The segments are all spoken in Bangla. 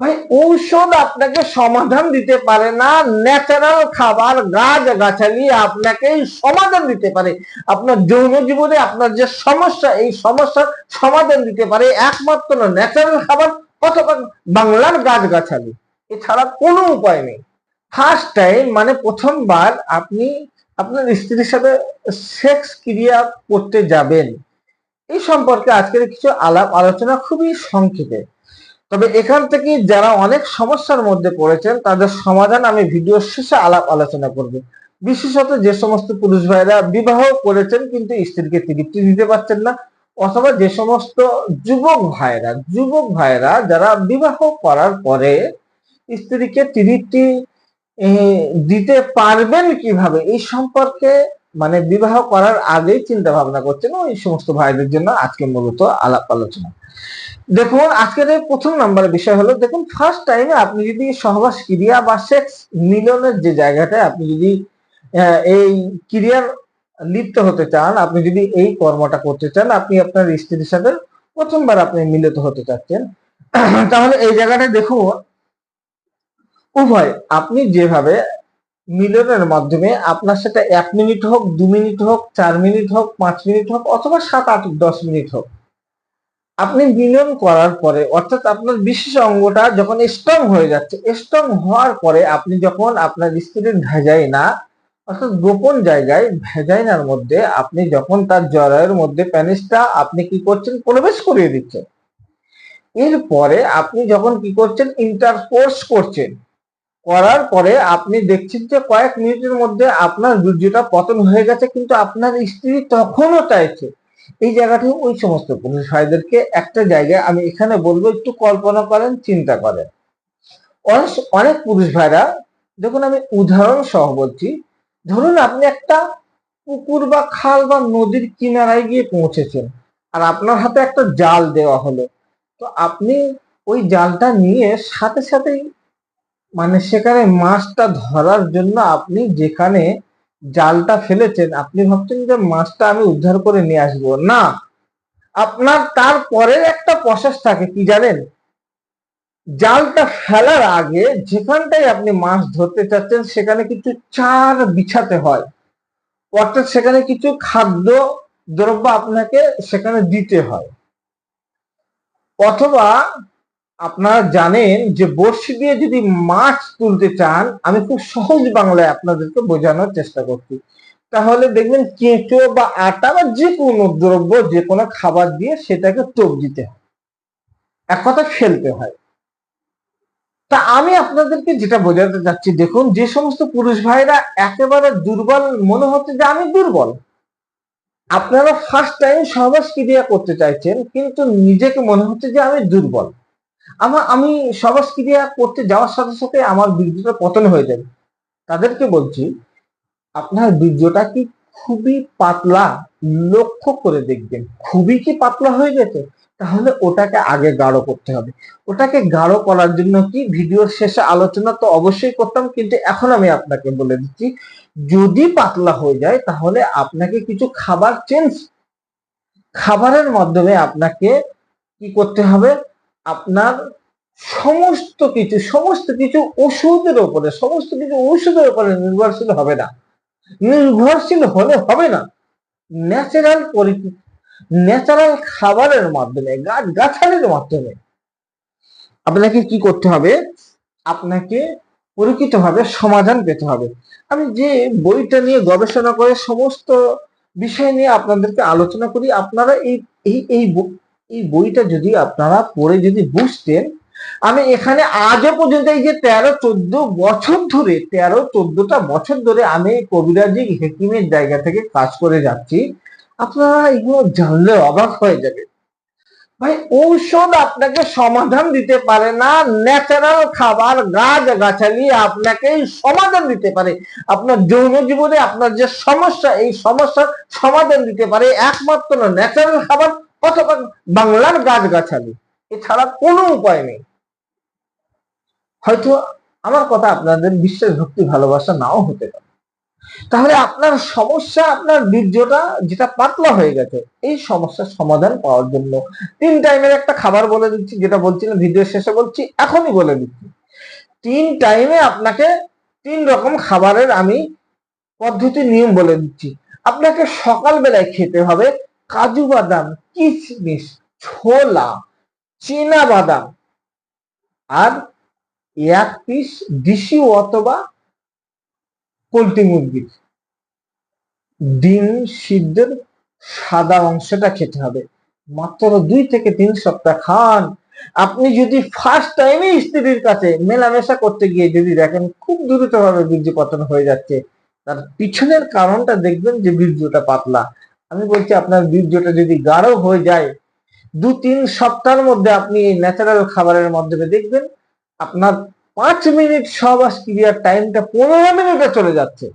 ভাই, ঔষধ আপনাকে সমাধান দিতে পারে না ন্যাচারাল খাবার, গাছ গাছালি আপনাকে সমাধান দিতে পারে। আপনার যৌন জীবনে আপনার যে সমস্যা, এই সমস্যার সমাধান দিতে পারে একমাত্র না ন্যাচারাল খাবার অথবা বাংলার গাছ গাছালি। এছাড়া কোনো উপায় নেই। ফার্স্ট টাইম মানে প্রথমবার আপনি আপনার স্ত্রীর সাথে সেক্স ক্রিয়া করতে যাবেন। এই সম্পর্কে আজকের কিছু আলাপ আলোচনা খুবই সংক্ষেপে। তবে এখান থেকে যারা অনেক সমস্যার মধ্যে পড়েছেন, তাদের সমাধান আমি ভিডিও শেষে আলাপ আলোচনা করব। বিশেষত যে সমস্ত পুরুষ ভাইরা বিবাহ করেছেন কিন্তু স্ত্রীকে তৃপ্তি দিতে পারছেন না, অথবা যে সমস্ত যুবক ভাইরা যুবক ভাইরা যারা বিবাহ করার পরে স্ত্রীকে তৃপ্তি দিতে পারবেন কীভাবে, এই সম্পর্কে মানে বিবাহ করার আগেই চিন্তা ভাবনা করছেন ওই সমস্ত ভাইদের জন্য আজকে মূলত আলাপ আলোচনা। দেখুন, আজকের প্রথম নাম্বার বিষয় হলো, দেখুন ফার্স্ট টাইমে আপনি যদি সহবাস, ক্রিয়া বা সেক্স মিলনের যে জায়গাটায় আপনি যদি এই ক্রিয়ার লিপ্ত হতে চান, আপনি যদি এই কর্মটা করতে চান, আপনি আপনার স্ত্রীর সাথে প্রথমবার আপনি মিলিত হতে চাচ্ছেন। তাহলে এই জায়গাটায় দেখুন, উভয়, আপনি যেভাবে মিলনের মাধ্যমে আপনার সাথে এক মিনিট হোক, দু মিনিট হোক, চার মিনিট হোক, পাঁচ মিনিট হোক, অথবা সাত, আট, দশ মিনিট হোক। আপনি মিলন করার পরে, অর্থাৎ আপনার বিশেষ অঙ্গটা যখন স্ট্রং হয়ে যাচ্ছে, স্ট্রং হওয়ার পরে আপনি যখন আপনার স্ত্রীর ভেজাই না অর্থাৎ গোপন জায়গায় ভেজাইনার মধ্যে আপনি যখন তার জরায়ের মধ্যে প্যানিসটা আপনি কি করছেন, প্রবেশ করিয়ে দিচ্ছেন। এরপরে আপনি যখন কি করছেন ইন্টারকোর্স করছেন করার পরে আপনি দেখছেন যে কয়েক মিনিটের মধ্যে আপনার বীর্যটা পতন হয়ে গেছে, কিন্তু আপনার স্ত্রী তখনও চাইছে। এই জায়গাটি ওই সমস্ত পুরুষ ভাইদেরকে একটা জায়গায় আমি এখানে বলব, একটু কল্পনা করেন, চিন্তা করেন। অনেক অনেক পুরুষ ভাইরা, দেখুন আমি উদাহরণ সহ বলছি, ধরুন আপনি একটা পুকুর বা খাল বা নদীর কিনারায় গিয়ে পৌঁছেছেন, আর আপনার হাতে একটা জাল দেওয়া হলো। তো আপনি ওই জালটা নিয়ে সাথে সাথেই মানে সেখানে মাছটা ধরার জন্য আপনি যেখানে জালটা ফেলেছেন, আপনি ভাবছেন যে মাছটা আমি উদ্ধার করে নিয়ে আসব। না, আপনার তারপরের একটা প্রসেস থাকে, কি জানেন? জালটা ফেলার আগে যেখানটায় আপনি মাছ ধরতে চাচ্ছেন, সেখানে কিছু চার বিছাতে হয়। অর্থাৎ সেখানে কিছু খাদ্য দ্রব্য আপনাকে সেখানে দিতে হয়। অথবা আপনারা জানেন যে বড়শি দিয়ে যদি মাছ তুলতে চান, আমি খুব সহজ বাংলায় আপনাদেরকে বোঝানোর চেষ্টা করছি। তাহলে দেখবেন কেঁচো বা আটা বা যে কোনো দ্রব্য, যে কোনো খাবার দিয়ে সেটাকে টোপ দিতে হয়। এক কথা ফেলতে হয়। তা আমি আপনাদেরকে যেটা বোঝাতে চাচ্ছি, দেখুন যে সমস্ত পুরুষ ভাইরা একেবারে দুর্বল, মনে হচ্ছে যে আমি দুর্বল। আপনারা ফার্স্ট টাইম সহবাস ক্রিয়া করতে চাইছেন, কিন্তু নিজেকে মনে হচ্ছে যে আমি দুর্বল। আমার, আমি সহবাস ক্রিয়া করতে যাওয়ার সাথে সাথে আমার বীর্যটা পতন হয়ে যাবে তাদেরকে বলছি, আপনার বীর্যটা কি খুবই পাতলা? লক্ষ্য করে দেখবেন, খুবই কি পাতলা হয়ে গেছে? তাহলে ওটাকে আগে গাঢ় করতে হবে। ওটাকে গাঢ় করার জন্য কি ভিডিওর শেষে আলোচনা তো অবশ্যই করতাম, কিন্তু এখন আমি আপনাকে বলে দিচ্ছি, যদি পাতলা হয়ে যায়, তাহলে আপনাকে কিছু খাবার চেঞ্জ খাবারের মাধ্যমে আপনাকে কি করতে হবে? আপনার সমস্ত কিছু সমস্ত কিছু ওষুধের উপরে, সমস্ত কিছু ওষুধের উপরে নির্ভরশীল হবে না। নির্ভরশীল হলে হবে না। ন্যাচারাল ন্যাচারাল খাবারের মাধ্যমে, গাছ গাছালির মাধ্যমে আপনাকে কি করতে হবে? আপনাকে পরিচিতভাবে সমাধান পেতে হবে। আমি যে বইটা নিয়ে গবেষণা করে সমস্ত বিষয় নিয়ে আপনাদেরকে আলোচনা করি, আপনারা এই এই এই বইটা যদি আপনারা পড়ে যদি বুঝতেন, আমি এখানে আজও পর্যন্ত এই যে তেরো, চোদ্দ বছর ধরে, তেরো, চোদ্দটা বছর ধরে আমি কবিরাজি হেকিমের জায়গা থেকে কাজ করে যাচ্ছি। আপনারা এগুলো জানলে অবাক হয়ে যাবে ভাই, ঔষধ আপনাকে সমাধান দিতে পারে না, ন্যাচারাল খাবার গাছ গাছালি আপনাকে সমাধান দিতে পারে। আপনার যৌন জীবনে আপনার যে সমস্যা, এই সমস্যার সমাধান দিতে পারে। একমাত্র ন্যাচারাল খাবার অথবা বাংলার গাছ গাছালি এছাড়া কোনো উপায় নেই। হয়তো আমার কথা আপনাদের বিশ্বাস, ভক্তি, ভালোবাসা নাও হতে পারে। তাহলে আপনার সমস্যা, আপনার বীর্যটা যেটা পাতলা হয়ে গেছে, এই সমস্যার সমাধান পাওয়ার জন্য তিন টাইমের একটা খাবার বলে দিচ্ছি, যেটা বলছিলাম ভিডিও শেষে বলছি, এখনই বলে দিচ্ছি। তিন টাইমে আপনাকে তিন রকম খাবারের আমি পদ্ধতি, নিয়ম বলে দিচ্ছি। আপনাকে সকাল বেলায় খেতে হবে কাজু বাদাম, কিশমিশ, ছোলা, চীনা বাদাম আর এক পিস দেশি অথবা পোলট্রি মুরগির ডিম সিদ্ধের সাদা অংশটা খেতে হবে। মাত্র দুই থেকে তিন সপ্তাহ খান। আপনি যদি ফার্স্ট টাইমে স্ত্রীর কাছে মেলামেশা করতে গিয়ে যদি দেখেন খুব দ্রুতভাবে বীর্য পতন হয়ে যাচ্ছে, তার পিছনের কারণটা দেখবেন যে বীর্যটা পাতলা। আমি বলছি আপনার বীর্যটা যদি গাঢ় হয়ে যায় দু তিন সপ্তাহের মধ্যে আপনি ন্যাচারাল খাবারের মাধ্যমে দেখবেন আপনার পাঁচ মিনিট সহবাস ক্রিয়ার টাইমটা পনেরো মিনিটে চলে যাচ্ছে।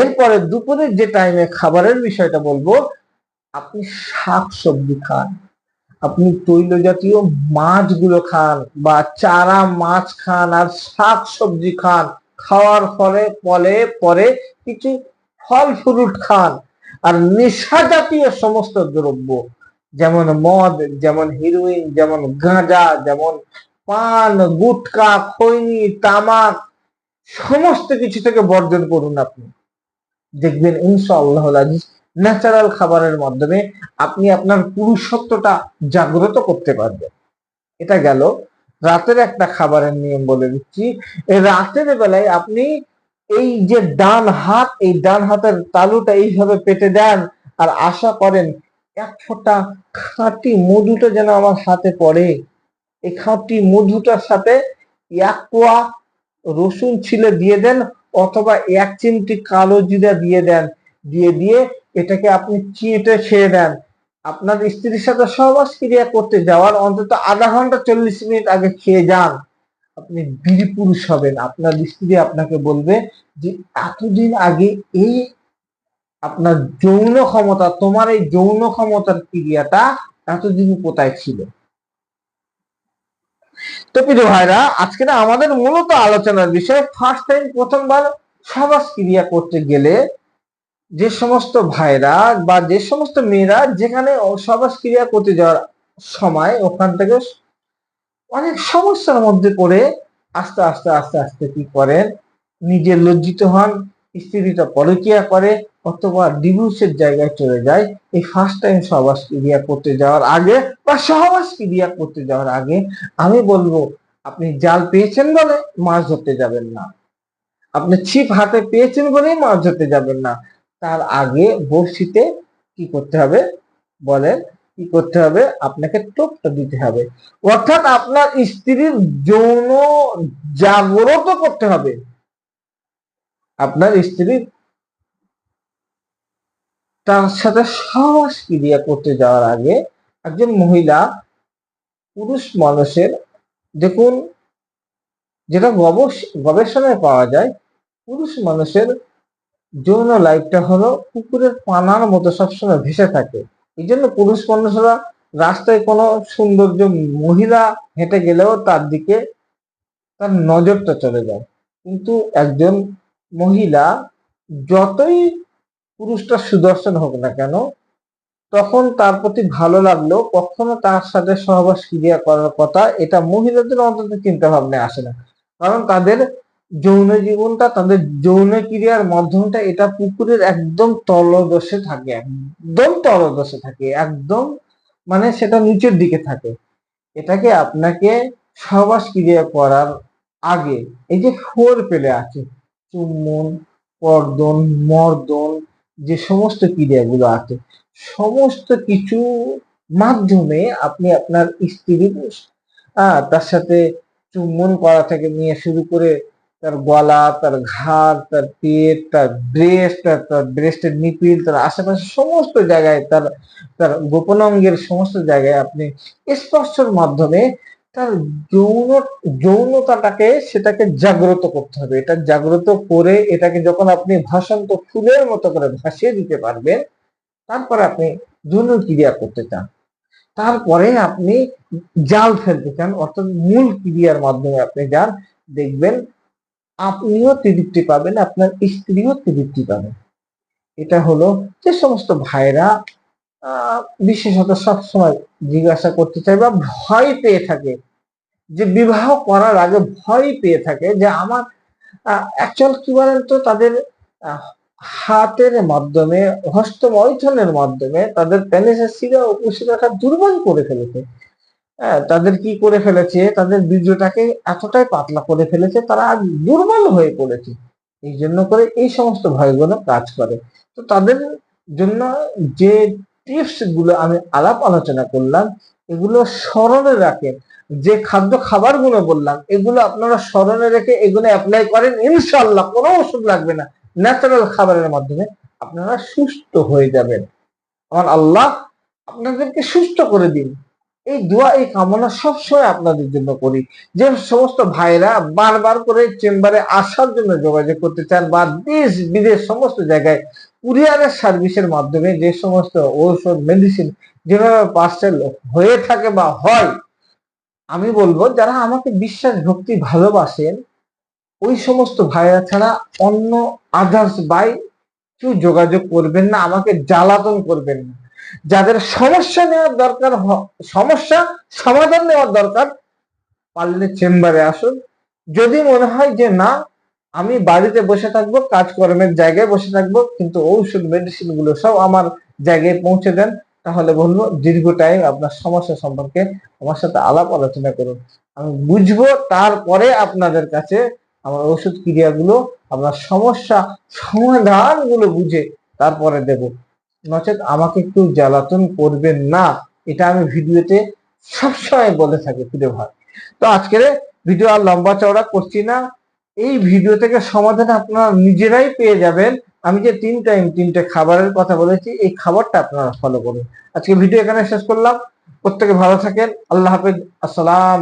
এরপরে দুপুরের যে টাইমে খাবারের বিষয়টা বলব, আপনি শাক সবজি খান, আপনি তৈল জাতীয় মাছগুলো খান বা চারা মাছ খান আর শাক সবজি খান, খাওয়ার ফলে ফলে পরে কিছু ফল ফ্রুট খান। আর নেশা জাতীয় সমস্ত দ্রব্য, যেমন মদ, যেমন হিরোইন যেমন গাঁজা, যেমন পান, গুটকা, খৈনি, তামাক, সমস্ত কিছু থেকে বর্জন করুন আপনি। দেখবেন ইনশাআল্লাহ আজিজ ন্যাচারাল খাবারের মাধ্যমে আপনি আপনার পুরুষত্বটা জাগ্রত করতে পারবেন। এটা গেল, রাতের একটা খাবারের নিয়ম বলে দিচ্ছি। রাতের বেলায় আপনি এই যে ডান হাত, এই ডান হাতের তালুটা এইভাবে পেতে দেন আর আশা করেন এক ফোঁটা খাঁটি মধুটা যেন আমার হাতে পড়ে। এই খাঁটি মধুটার সাথে এক কোয়া রসুন ছিলে দিয়ে দেন অথবা এক চিমটি কালো জিরা দিয়ে দেন। দিয়ে দিয়ে এটাকে আপনি চিঁটে খেয়ে দেন। আপনার স্ত্রীর সাথে সহবাস ক্রিয়া করতে যাওয়ার অন্তত আধা ঘণ্টা চল্লিশ মিনিট আগে খেয়ে যান। আপনি বীর পুরুষ হবেন। আপনার স্ত্রী আপনাকে বলবে যে, এতদিন আগে এই আপনার যৌন ক্ষমতা, তোমার এই যৌন ক্ষমতার ক্রিয়াটা এতদিন কোথায় ছিল? তো প্রিয় ভাইরা, আজকে না আমাদের মূলত আলোচনার বিষয় ফার্স্ট টাইম প্রথমবার সহবাস ক্রিয়া করতে গেলে যে সমস্ত ভাইরা বা যে সমস্ত মেয়েরা যেখানে সহবাস ক্রিয়া করতে যাওয়ার সময় ওখান থেকে অনেক সমস্যার মধ্যে পড়ে আস্তে আস্তে আস্তে আস্তে কি করেন? নিজে লজ্জিত হন স্ত্রীটা পরকিয়া করে, অথবা ডিভোর্সের জায়গায় চলে যায়। এই ফার্স্ট টাইম সহবাস ক্রিয়া করতে যাওয়ার আগে বা সহবাস ক্রিয়া করতে যাওয়ার আগে আমি বলব, আপনি জাল পেয়েছেন বলে মাছ ধরতে যাবেন না। আপনি ছিপ হাতে পেয়েছেন বলেই মাছ ধরতে যাবেন না। তার আগে বড়শিতে কি করতে হবে? বলেন কি করতে হবে? আপনাকে টোপটা দিতে হবে। অর্থাৎ আপনার স্ত্রীর যৌন জাগ্রত করতে হবে। আপনার স্ত্রীর তার সাথে সহবাস ক্রিয়া করতে যাওয়ার আগে একজন মহিলা পুরুষ মানুষের দেখুন, যেটা গবেষণায় পাওয়া যায়, পুরুষ মানুষের যৌন লাইফটা হলো পুকুরের পানার মতো সবসময় ভেসে থাকে। এই জন্য পুরুষ মানুষরা রাস্তায় কোনো সৌন্দর্য মহিলা হেঁটে গেলেও তার দিকে তার নজরটা চলে যায়। কিন্তু একজন মহিলা যতই পুরুষটা সুদর্শন হোক না কেন, তখন তার প্রতি ভালো লাগল কখনো তার সাথে সহবাস ক্রিয়া করার কথা এটা মহিলাদের অন্তত চিন্তা ভাবনায় আসে না। কারণ তাদের যৌন জীবনটা, তাদের যৌন ক্রিয়ার মাধ্যমটা এটা পুকুরের একদম তলদশে থাকে, একদম তলদশে থাকে, একদম মানে সেটা নিচের দিকে থাকে। এটাকে আপনাকে সবাস ক্রিয়া করার আগে এই যে ফোর পেলে আছে, চুম্বন, কর্দন, মর্দন, যে সমস্ত ক্রিয়াগুলো আছে, সমস্ত কিছু মাধ্যমে আপনি আপনার স্ত্রীর তার সাথে চুম্বন করা থেকে নিয়ে শুরু করে তার গলা, তার ঘাড়, তার পেট, তার ব্রেস্ট তার ব্রেস্টের নিপিল তার আশেপাশে সমস্ত জায়গায় তার তার গোপনাঙ্গের সমস্ত জায়গায় আপনি স্পর্শের মাধ্যমে তার যৌন, যৌনতাটাকে সেটাকে জাগ্রত করতে হবে। এটা জাগ্রত করে এটাকে যখন আপনি ভাষান্ত ফুলের মতো করে ভাসিয়ে দিতে পারবেন, তারপরে আপনি যৌন ক্রিয়া করতে চান। তারপরে আপনি জাল ফেলতে চান, অর্থাৎ মূল ক্রিয়ার মাধ্যমে আপনি যান, দেখবেন আপনিও তৃপ্তি পাবেন, আপনার স্ত্রীও তৃপ্তি পাবেন। এটা হলো যে সমস্ত ভাইরা বিশেষত সবসময় জিজ্ঞাসা করতে চায় বা ভয় পেয়ে থাকে। যে বিবাহ করার আগে ভয় পেয়ে থাকে যে আমার অ্যাকচুয়াল কি বলেন তো তাদের হাতের মাধ্যমে, হস্তমৈথনের মাধ্যমে তাদের পেনিসের শিরা কুশিরাটা দুর্বল করে ফেলেছে। তাদের কি করে ফেলেছে? তাদের বীর্যটাকে এতটাই পাতলা করে ফেলেছে, তারা আজ দুর্বল হয়ে পড়েছে। এই জন্য করে এই সমস্ত ভয়গুলো কাজ করে। তো তাদের জন্য যে টিপসগুলো আমি আলাপ আলোচনা করলাম, এগুলো স্মরণে রাখেন। যে খাদ্য খাবারগুলো বললাম, এগুলো আপনারা স্মরণে রেখে এগুলো অ্যাপ্লাই করেন ইনশাল্লাহ কোনো ওষুধ লাগবে না। ন্যাচারাল খাবারের মাধ্যমে আপনারা সুস্থ হয়ে যাবেন। আমার আল্লাহ আপনাদেরকে সুস্থ করে দিন। এই দোয়া, এই কামনা সবসময় আপনাদের জন্য করি। যে সমস্ত ভাইরা বারবার করে চেম্বারে আসার জন্য যোগাযোগ করতে চান বা দেশ বিদেশ সমস্ত জায়গায় কুরিয়ারের সার্ভিসের মাধ্যমে যে সমস্ত ঔষধ মেডিসিন যেভাবে পার্সেল হয়ে থাকে বা হয়, আমি বলব যারা আমাকে বিশ্বাস, ভক্তি ভালোবাসেন, ওই সমস্ত ভাইরা ছাড়া অন্য আদার্স বাই কেউ যোগাযোগ করবেন না, আমাকে জ্বালাতন করবেন না। যাদের সমস্যা নেওয়ার দরকার সমস্যা সমাধান নেওয়ার দরকার, পারলে চেম্বারে আসুন। যদি মনে হয় যে না, আমি বাড়িতে বসে থাকব, কাজকর্মের জায়গায় বসে থাকব, কিন্তু ঔষধ মেডিসিনগুলো সব আমার জায়গায় পৌঁছে দেন, তাহলে বলব দীর্ঘ টাইম আপনার সমস্যা সম্পর্কে আমার সাথে আলাপ আলোচনা করুন। আমি বুঝব তারপরে আপনাদের কাছে আমার ওষুধ ক্রিয়াগুলো, আপনার সমস্যা সমাধানগুলো বুঝে তারপরে দেব। নচেত আমাকে একটু জ্বালাতন করবেন না, এটা আমি ভিডিওতে সবসময় বলে থাকি প্রিয় ভাই। তো আজকের ভিডিও আর লম্বা চওড়া করছি না। এই ভিডিও থেকে সমাধান আপনারা নিজেরাই পেয়ে যাবেন। আমি যে তিন টাইম তিনটে খাবারের কথা বলেছি, এই খাবারটা আপনারা ফলো করুন। আজকে ভিডিও এখানে শেষ করলাম। প্রত্যেকে ভালো থাকেন। আল্লাহ হাফেজ। আসসালাম